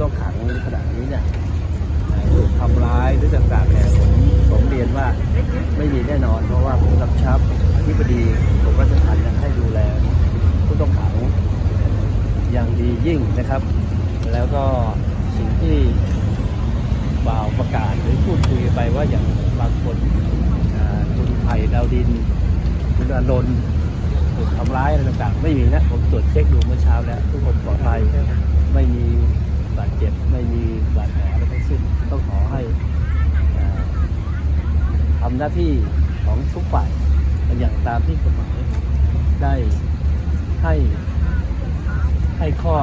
ต้องขังขณะนี้เนี่ยถูกทำร้ายหรือต่างๆเนี่ยผมผมเรียนว่าไม่มีแน่นอน เพราะว่าผมกำชับอธิบดีผมก็จะทันให้ดูแล ผู้ต้องขังอย่างดียิ่งนะครับ แล้วก็สิ่งที่บ่าวประกาศหรือพูดคุยไปว่าอย่างบางคนคุณไผ่ดาวดินคุณอานนท์ถูกทำร้ายอะไรต่างๆ ไม่มีนะ ผมตรวจเช็คดูเมื่อเช้าแล้ว ทุกคนปลอดภัยไม่มี บาดเจ็บไม่มีบาดแผลอะไรทั้งสิ้นต้องขอให้อ่าทำหน้าที่ของทุกฝ่ายอย่างตามที่กฎหมายได้ให้ให้ข้อ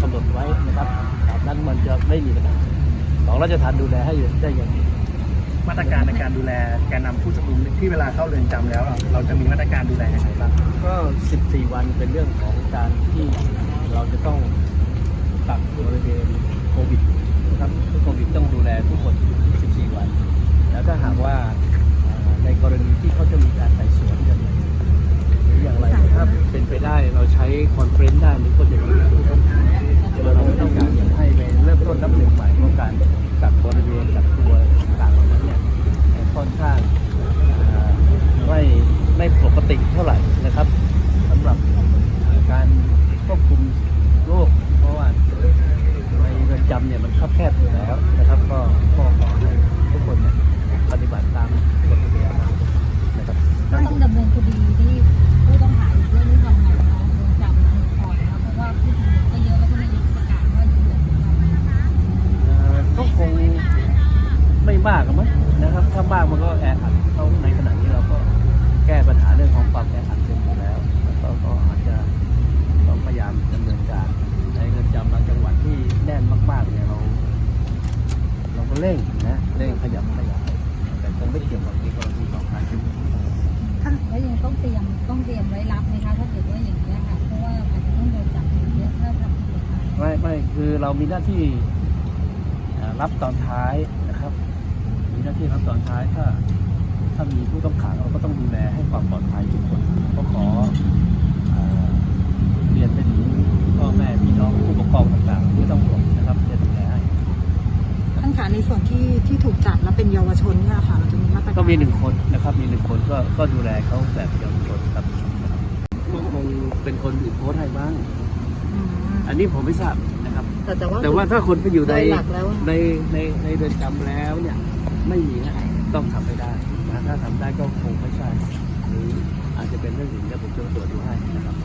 กำหนดไว้นะครับตามนั้นมันจะไม่มีปัญหาของราชทัณฑ์ดูแลให้ได้อย่างดีมาตรการในการดูแลแกนนำผู้ชุมนุมที่เวลาเข้าเรือนจำแล้ว เราจะมีมาตรการดูแลยังไงบ้างก็ 14 วันเป็นเรื่องของการที่เราจะต้อง กักบริเวณโควิดนะครับโควิดต้องดูแลทุกคน 14 วัน แล้วถ้าหากว่าในกรณีที่เขาจะมีการไต่สวนกันหรืออย่างไรถ้าเป็นไปได้เราใช้คอนเฟรนซ์ได้หรือก็จะดีเราไม่ต้องการอยากให้ไปเริ่มต้นนับหนึ่งใหม่เพราะการกักบริเวณกักตัวต่างๆเหล่านั้นเนี่ยค่อนข้างไม่ไม่ปกติเท่าไหร่นะครับสำหรับการควบคุมโรคเพราะว่าในเรือนจำเนี่ยมันคับแคบอยู่แล้วนะครับ ก็ก็ขอให้ทุกคนเนี่ยปฏิบัติตามกฎระเบียบนะครับ ก็ต้องดำเนินคดีที่ผู้ต้องหาอีกเรื่องนี้ทำไงคะโดนจับมือก่อนนะเพราะว่าผู้ชุมนุมก็เยอะแล้วก็นายกประกาศว่าอยู่เดือนนี้ เอ่อก็คงากมั้งนะครับถ้ามากมันก็แออัดเท่าในขณะนี้เราก็แก้ปัญหาเรื่องของความแออัดเป็นอยู่แล้วแล้วก็ก็อาจจะต้องพยายามดำเนินการในเรือนจำบางจังหวัดที่แน่นมากๆเนี่ยเรา เราก็เร่งนะเร่งขยับขยายแต่คงไม่เกี่ยวกับในกรณีของการชุมนุมท่านแล้วยังต้องเตรียมต้องเตรียมไว้รับไหมคะถ้าเกิดว่าอย่างนี้ค่ะเพราะว่าอาจจะต้องโดนจับเยอะถ้าทำผิดกฎหมายไม่ไม่คือเรามีหน้าที่รับตอนท้าย หน้าที่รับตอนท้ายถ้า ถ้ามีผู้ต้องขังเราก็ต้องดูแลให้ความปลอดภัยทุกคนก็ขอเอ่อเรียนไปถึงพ่อแม่พี่น้องผู้ปกครองต่างๆไม่ต้องห่วงนะครับจะดูแลให้ท่านคะในส่วนที่ที่ถูกจับแล้วเป็นเยาวชนเนี่ยค่ะเราจะมีมาตรการก็มีหนึ่งคนนะครับ มีหนึ่งคนก็ก็ดูแลเขาแบบเยาวชนครับก็คงเป็นคนอื่นโพสต์ให้บ้างอืมอันนี้ผมไม่ทราบนะครับแต่แต่ว่าแต่ว่าถ้าคนไปอยู่ในโดยหลักแล้วในในในเรือนจำแล้วเนี่ย ไม่มีนะต้องทำไม่ได้นะถ้าทำได้ก็คงไม่ใช่หรืออาจจะเป็นเรื่องอื่นเดี๋ยวผมจะตรวจดูให้นะครับ